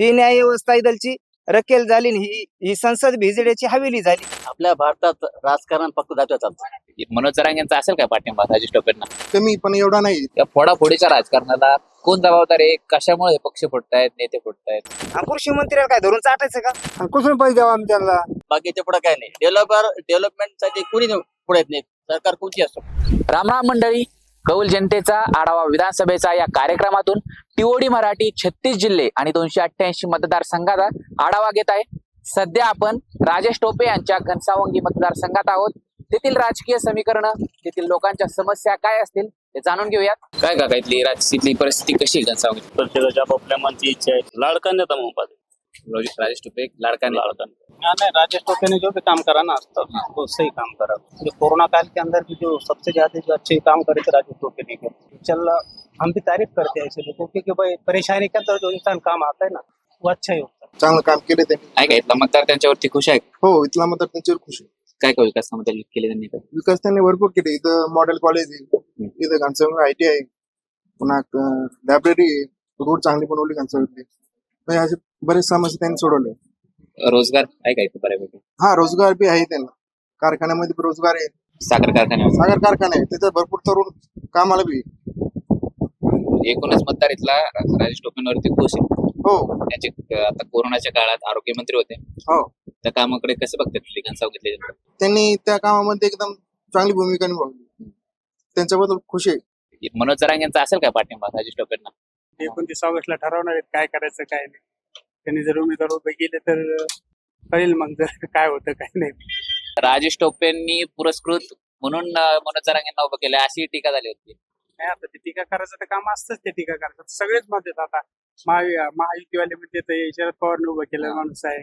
ही न्याय व्यवस्था इथलची रकेल झाली आणि ही ही संसद भिजड्याची हवेली झाली. आपल्या भारतात राजकारण फक्त जातीवर चालतं. मनोज जरांगेंचा असेल काय पाठिंबा राजेश टोपेंना? कमी पण एवढा नाही. या फोडाफोडीच्या राजकारणाला कोण जबाबदार आहे? कशामुळे हे पक्ष फुटतायत नेते फुटतायत कृषी मंत्र्याला काय धरून चाटायचं का? कुठून पैसे द्यावा आम्ही त्यांना? बाकीच्या पुढे काय नाही. डेव्हलपर डेव्हलपमेंटसाठी कुणी पुढे येत नाही? सरकार कोणती असतो रामराम मंडळी. कौल जनतेचा आढावा विधानसभेचा या कार्यक्रमातून टिओडी मराठी छत्तीस जिल्हे आणि दोनशे अठ्ठ्याऐंशी मतदारसंघाचा आढावा घेत आहे. सध्या आपण राजेश टोपे यांच्या घनसावंगी मतदारसंघात आहोत. तेथील राजकीय समीकरण तेथील लोकांच्या समस्या काय असतील ते जाणून घेऊयात. काय का इथली राजकीय परिस्थिती कशी आहे घनसावंगी? प्रत्येकाच्या आपापल्या मनाची इच्छा आहे. लाडका नेता मोहम्मद राजेश टोपे लाडका नेता. लाड़का नहीं राजेश टोपे ने जो भी काम करा ना आज तक वो सही काम करा. जो कोरोना काल के अंदर भी जो सबसे ज्यादा जो अच्छे काम करे थे राजेश टोपे ने। चल हम भी तारीफ करते हैं ऐसे लोगों की कि भाई परेशानी के अंदर जो इंसान काम आता है ना वो अच्छा ही होता है। चांगलं काम केले त्यांनी. आहे का? इथला मतदार त्यांच्यावरती खुश आहे? हो इथला मतदार त्यांच्यावर खुश आहे. काय काय विकास कामं केले त्यांनी? काय? विकास त्यांनी भरपूर केले. इथं मॉडेल कॉलेज आहे. इथं घनसावंगी आय टी आहे. पुन्हा लायब्ररी आहे. रोड चांगली बनवली घनसावंगीतली म्हणजे असे बरेच समस्या त्यांनी सोडवले. रोजगार आहे का इथं बऱ्यापैकी? हा रोजगार बी आहे त्यांना. कारखान्यामध्ये रोजगार आहे. साखर कारखान्यावर सागर कारखाना आहे. तिथं भरपूर तरुण कामाला बी आहे. एकूणच मतदार इथला राजेश टोपेंवरती खुश आहे. हो. त्यांचे अं, आता कोरोनाच्या काळात आरोग्यमंत्री होते. हो. त्या कामाकडे कसे बघतात तिथली घनसावंगीतले जनता? त्यांनी त्या कामामध्ये एकदम चांगली भूमिका निभावली. त्यांच्याबद्दल खुश आहे. मनोज जरांगेंचा असेल काय पाठिंबा राजेश टोपेंना? एकोणतीस ऑगस्टला ठरवणार आहेत काय करायचं काय नाही. त्यांनी जर उमेदवार उभे केले तर कळेल मग जर काय होतं काय नाही. राजेश टोपेंनी पुरस्कृत म्हणून अं, मनोज जरांगेंना उभं केलं. अशी टीका झाली होती. नाही आता ते टीका करायचं तर काम असतंच ते टीका करायचं सगळेच मत आहेत आता. महा महायुतीवाले म्हणते ते शरद पवारने उभं केलं माणूस आहे.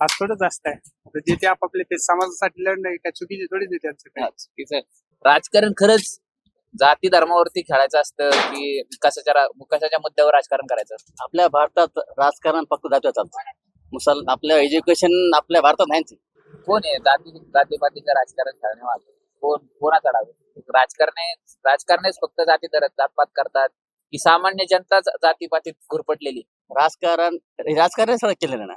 आज थोडंच असतंय आता जे ते आपापले ते समाजासाठी लढणं आहे, काय चुकीचे थोडीच आहे त्यांचं. काय चुकीचं आहे. राजकारण खरंच जाती धर्मावरती खेळायचं असतं की विकासाच्या विकासाच्या मुद्द्यावर राजकारण करायचं? असतं आपल्या भारतात राजकारण फक्त जातीवर चालतं. मुसल आपलं एज्युकेशन आपल्या भारतात नाहीच आहे. कोण आहे जाती जातीपातीचं राजकारण खेळण्यावाले कोण कोणाचा डाव? राजकारणे राजकारणेच फक्त जाती जातपात करतात. की सामान्य जनताच जातीपातीत घुरपटलेली राजकारण राजकारण केलेलं ना.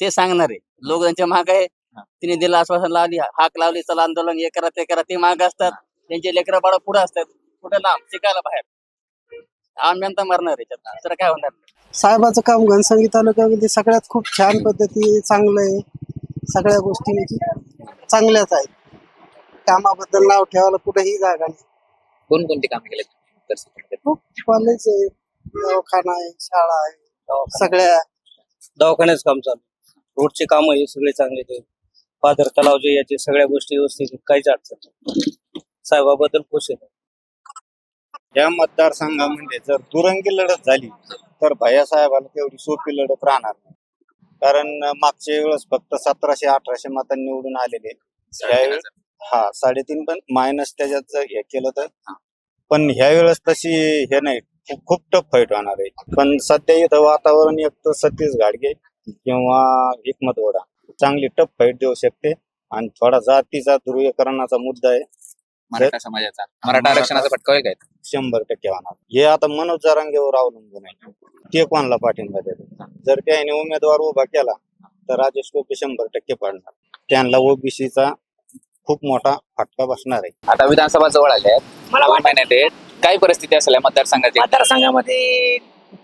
ते सांगणार. आहे लोक त्यांच्या माग आहे. तिने दिलं आश्वासन लावली हाक लावली चला आंदोलन हे करा ते करा ते माग असतात. त्यांचे लेकरं बाळ पुढे असतात कुठे लांब शिकायला बाहेर. आम्ही मरणार आहे याच्यात. तर काय होणार साहेबाचं काम घनसंगी तालुक्यामध्ये सगळ्यात खूप छान पद्धती चांगलं आहे. सगळ्या गोष्टी म्हणजे चांगल्याच आहेत. कामाबद्दल नाव ठेवायला कुठेही जागा नाही. कोण कोणती कामे केली? खूप कॉलेज आहे दवाखाना आहे शाळा आहे सगळ्या. दवाखान्याचं काम चालू रोडचे काम हे सगळे चांगले ते पादर तलाव जे याचे सगळ्या गोष्टी व्यवस्थित आहेत, काहीच अडचण नाही. साहेबाबद्दल खुश आहे. या मतदारसंघामध्ये जर दुरंगी लढत झाली तर भैयासाहेबाला तेवढी सोपी लढत राहणार नाही. कारण मागच्या वेळेस फक्त सतराशे अठराशे मतांनी निवडून आलेले. त्यावेळेस हा साडेतीन पण मायनस त्याच्यात जर हे केलं तर. पण ह्या वेळेस तशी हे नाही. खूप- खूप टफ फाईट होणार आहे. पण सध्या इथं वातावरण एक तर सतीश घाडगे किंवा एकमत वडा. चांगली टफ फाईट देऊ शकते. आणि थोडा जातीचा ध्रुवीकरणाचा मुद्दा आहे. मराठा समाजाचा. मराठा आरक्षणाचा फटका होईल काय? शंभर टक्के होणार. हे आता मनोज जरांगेवर अवलंबून आहे. ते कोणाला पाठिंबा देतात जर त्याने उमेदवार उभा केला तर राजेश टोपे शंभर टक्के पडणार. त्यांना ओबीसीचा खूप मोठा फटका बसणार आहे. आता विधानसभा जवळ आले आहेत. मला वाटत महिन्यात आहेत. काय परिस्थिती असेल या मतदारसंघाची? मतदारसंघामध्ये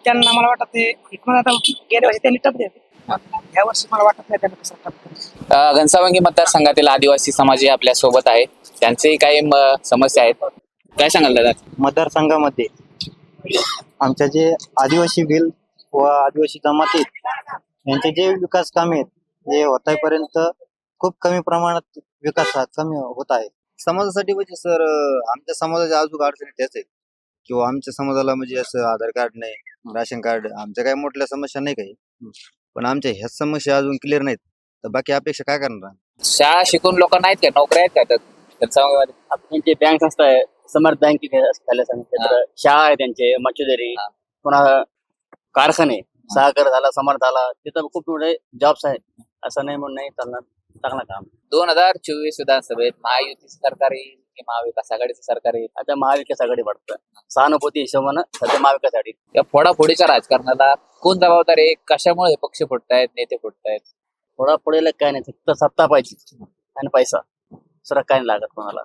त्यांना मला वाटत ते गेल्या वर्षी त्यांनी टप द्यावे वर्षी मला वाटत नाही त्यांना कसं घनसावंगी मतदारसंघातील आदिवासी समाज हे आपल्यासोबत आहे. त्यांचेही काही म- समस्या आहेत. काय सांगाल दादा? मतदारसंघामध्ये आमच्या जे आदिवासी बिल व आदिवासी जमाती यांचे जे विकास कामे आहेत जे होतापर्यंत खूप कमी प्रमाणात विकास हा कमी होत आहे. समाजासाठी म्हणजे सर आमच्या समाजाच्या अजून अडचणी त्याच आहेत. किंवा आमच्या समाजाला म्हणजे असं आधार कार्ड नाही राशन कार्ड आमच्या काही मोठ्या समस्या नाही काही. पण आमच्या ह्याच समस्या अजून क्लिअर नाहीत. तर बाकी अपेक्षा काय करणार शाळा शिकून लोक नाहीत का? नोकऱ्या आहेत का? त्यात त्यांची बँक संस्था आहे समर्थ बँक झाल्या सांगितलं शाळा आहे त्यांचे मच्छुदरी. हा. पुन्हा कारखाने. सागर झाला समर्थ झाला. तिथं खूप एवढे जॉब्स आहेत. असं नाही म्हणून नाही चालणार. चांगलं काम. दोन हजार चोवीस विधानसभेत महायुती सरकार येईल. की महाविकास आघाडीचं सरकार येईल. आता महाविकास आघाडी वाटतं सहानुभूती हिशोबानं सध्या महाविकास आघाडी. या फोडाफोडीच्या राजकारणाला कोण जबाबदार आहे? कशामुळे हे पक्ष फुटतायत नेते फुटतायत? पुढेला काय नाही फक्त सत्ता पाहिजे. आणि पैसा. दुसरा काय नाही लागत कोणाला.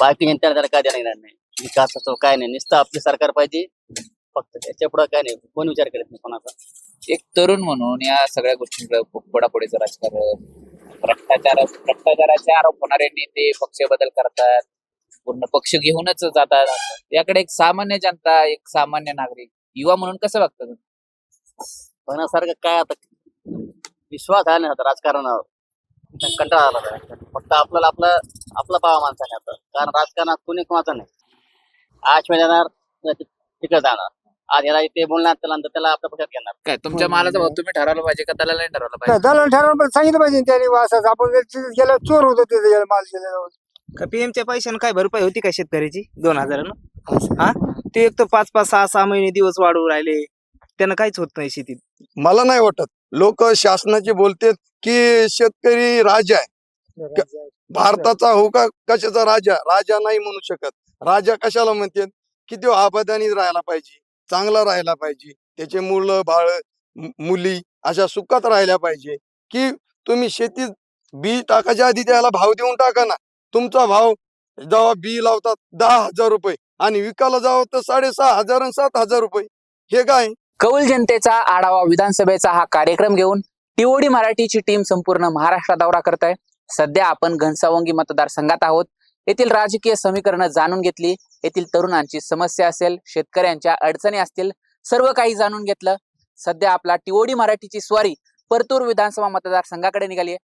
बाकी जनतेला त्याला काय देणं येणार नाही. विकास असो काय नाही. नुसतं आपली सरकार पाहिजे. फक्त त्याच्या पुढे काय नाही. कोण विचार करत नाही कोणाचा? एक तरुण म्हणून या सगळ्या गोष्टींकडे फोडाफोडीचं राजकारण भ्रष्टाचार भ्रष्टाचाराचे आरोप होणारे नेते पक्ष बदल करतात. पूर्ण पक्ष घेऊनच जातात. याकडे एक सामान्य जनता एक सामान्य नागरिक युवा म्हणून कसं बघतात? बघण्यासारखं काय आता? विश्वास आहे ना आता राजकारणावर. कंटाळा आला आता. फक्त आपल्याला आपलं आपला पावा माणसाने आता. कारण राजकारणात कोणी कोणाचं नाही. आज वेळ येणार तिकडे जाणार. आज याला ते बोलणार त्याला नंतर त्याला आपल्या पक्षात घेणार. काय तुमच्या मालाचा भाव तुम्ही ठरवलं पाहिजे का दलाला नाही ठरवलं पाहिजे? दलाल ठरवून सांगितलं पाहिजे त्याने असं आपण गेलं चोर होतो तिथे माल गेल्यावर. का पीएमच्या पैशानं काय भरपाई होती का शेतकऱ्याची? दोन हजारानं? हा? ते एक तर पाच पाच सहा सहा महिने दिवस वाढवू राहिले. त्यानं काहीच होत नाही शेतीत. मला नाही वाटत. लोक शासनाचे बोलतात की शेतकरी राजा आहे. भारताचा हो का कशाचा राजा? राजा नाही म्हणू शकत. राजा कशाला म्हणतात की तो आबादानी राहायला पाहिजे. चांगला राहायला पाहिजे. त्याचे मुलं बाळ मुली अशा सुखात राहिल्या पाहिजे की तुम्ही शेतीत बी टाकायच्या आधी त्याला भाव देऊन टाका ना. तुमचा भाव जेव्हा बी लावतात दहा हजार रुपये आणि विकायला जावं तर साडेसहा हजार आणि सात हजार रुपये. हे काय? कौल जनतेचा आढावा विधानसभेचा हा कार्यक्रम घेऊन टीओडी मराठीची टीम संपूर्ण महाराष्ट्र दौरा करत आहे. सध्या आपण घनसावंगी मतदारसंघात आहोत. येथील राजकीय समीकरणं जाणून घेतली. येथील तरुणांची समस्या असेल शेतकऱ्यांच्या अडचणी असतील सर्व काही जाणून घेतलं. सध्या आपला टीओडी मराठीची स्वारी परतूर विधानसभा मतदारसंघाकडे निघाली